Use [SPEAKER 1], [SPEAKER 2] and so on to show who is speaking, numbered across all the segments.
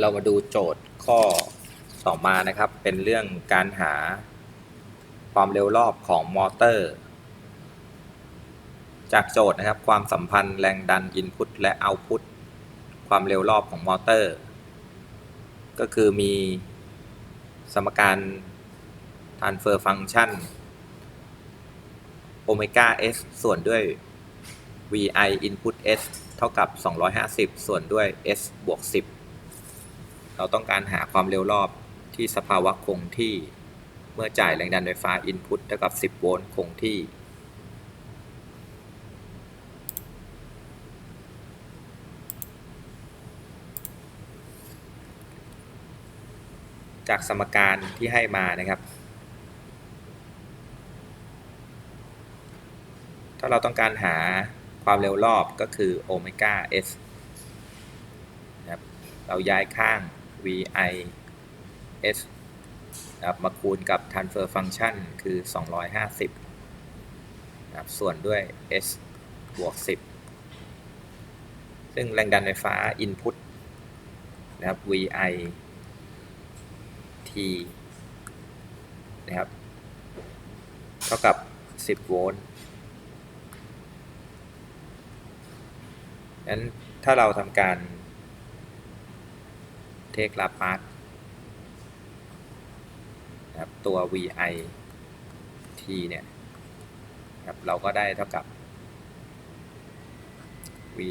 [SPEAKER 1] เรามาดูโจทย์ข้อต่อมานะครับ เป็นเรื่องการหาความเร็วรอบของมอเตอร์ จากโจทย์นะครับ ความสัมพันธ์แรงดันอินพุตและเอาต์พุตความเร็วรอบของมอเตอร์ ก็คือมีสมการ transfer function โอเมก้า s ส่วนด้วย vi input s เท่ากับ 250 ส่วนด้วย s บวก 10 เราต้องการหาความเร็วรอบที่สภาวะคงที่ เมื่อจ่ายแรงดันไฟฟ้า input เท่ากับ 10 โวลต์คงที่ จากสมการที่ให้มานะครับ ถ้าเราต้องการหาความเร็วรอบก็คือโอเมก้า s นะครับเราย้ายข้าง vi s นะครับมาคูณกับ transfer function คือ 250นะครับส่วนด้วย s บวก 10 ซึ่งแรงดันไฟฟ้า input นะครับ vi t นะครับ เท่ากับ 10 โวลต์นั้นถ้าเราทำการ เทคลาพาร์ตนะครับตัว vi t เนี่ยครับเราก็ได้เท่ากับ vi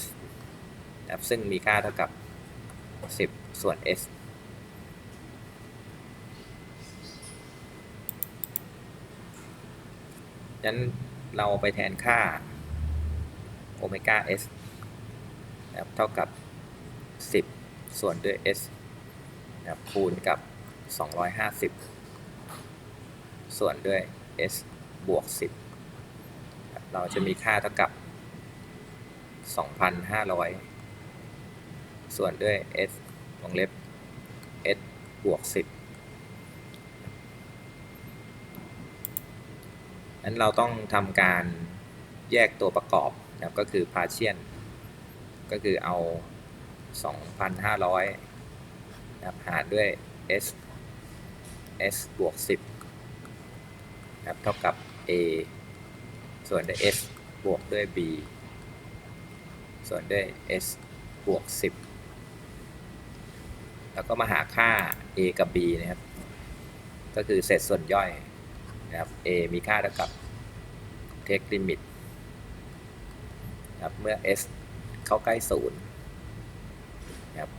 [SPEAKER 1] s นะครับซึ่งมีค่าเท่ากับ 10 ส่วน s นั้นเราไปแทนค่าโอเมก้า s นะครับเท่ากับ10 ส่วนด้วย s นะครับคูณกับ 250 ส่วนด้วย s บวก 10ครับเราจะมีค่าเท่ากับ 2,500 ส่วนด้วย s วงเล็บ s บวก 10นั้นเราต้องทำการแยกตัวประกอบนะครับก็คือ partial ก็คือเอา 2,500นะครับหารด้วย s s บวก 10นะครับเท่ากับ a ส่วนด้วย s บวกด้วย b ส่วนด้วย s บวก 10 แล้วก็มาหาค่า a กับ b นะครับ ก็คือเศษส่วนย่อยนะครับ a มีค่าเท่ากับ take limit นะครับเมื่อ s เข้าใกล้ศูนย์ ครับ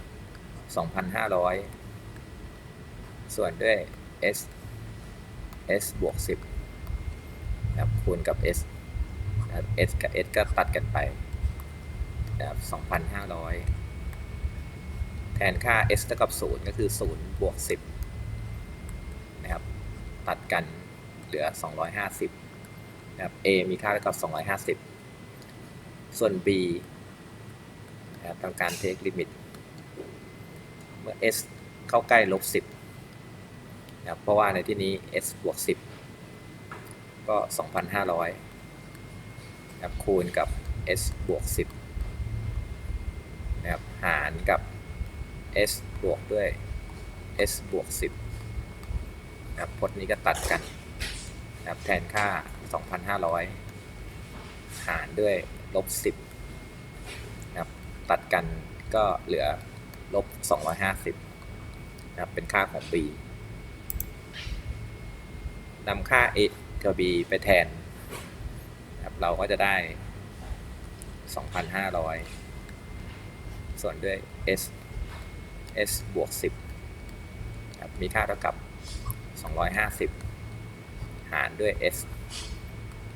[SPEAKER 1] 2,500 ส่วนด้วย s s บวก 10นะครับคูณกับ s นะครับ s กับ s ก็ตัดกันไปนะครับ2,500 แทนค่า s เท่ากับ 0 ก็คือ 0 บวก 10 นะครับ ตัดกันเหลือ 250 นะครับ a มีค่าเท่ากับ 250 ส่วน b นะครับทำการ take limit เมื่ื่อ s เข้าใกล้ลบ10นะครับเพราะว่าในที่นี้ s บวก 10 ก็ 2,500นะครับคูณกับ s บวก 10นะครับหารกับ s บวกด้วย s บวก 10นะครับพจน์นี้ก็ตัดกันนะครับแทนค่า 2,500 หารด้วยลบ 10นะครับตัดกันก็เหลือ ลบ 250นะครับเป็นค่าของ b นำค่า a กับ b ไปแทนนะครับเราก็จะได้ 2,500 ส่วนด้วย s s บวก 10ครับมีค่าเท่ากับ 250 หารด้วย s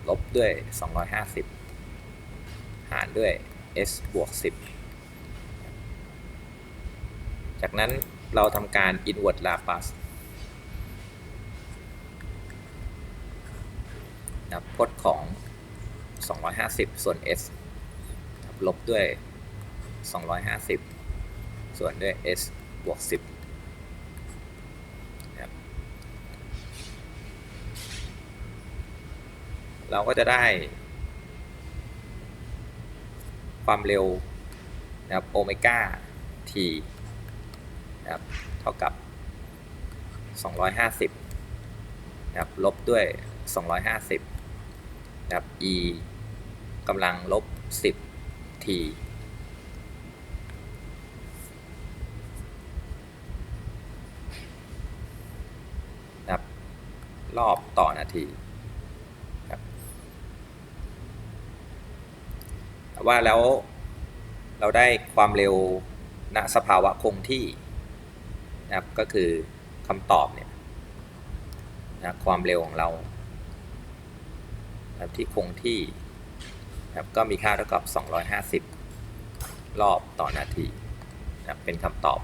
[SPEAKER 1] ลบด้วย 250 หารด้วย s บวก 10 จากนั้นเราทำการ inward Laplace นะพจน์ของ 250 ส่วน s ลบด้วย 250 ส่วนด้วย s บวก 10นะครับเราก็จะได้ ความเร็วนะครับโอเมก้า t t นะครับเท่ากับ 250นะครับลบด้วย 250นะครับ e กำลังลบ 10 t นะครับรอบต่อนาทีว่าแล้วเราได้ความเร็วณสภาวะคงที่ นะครับ ก็คือคำตอบเนี่ยนะความเร็วของเรานะที่คงที่นะครับก็มีค่าเท่ากับ 250 รอบต่อนาทีนะเป็นคำตอบ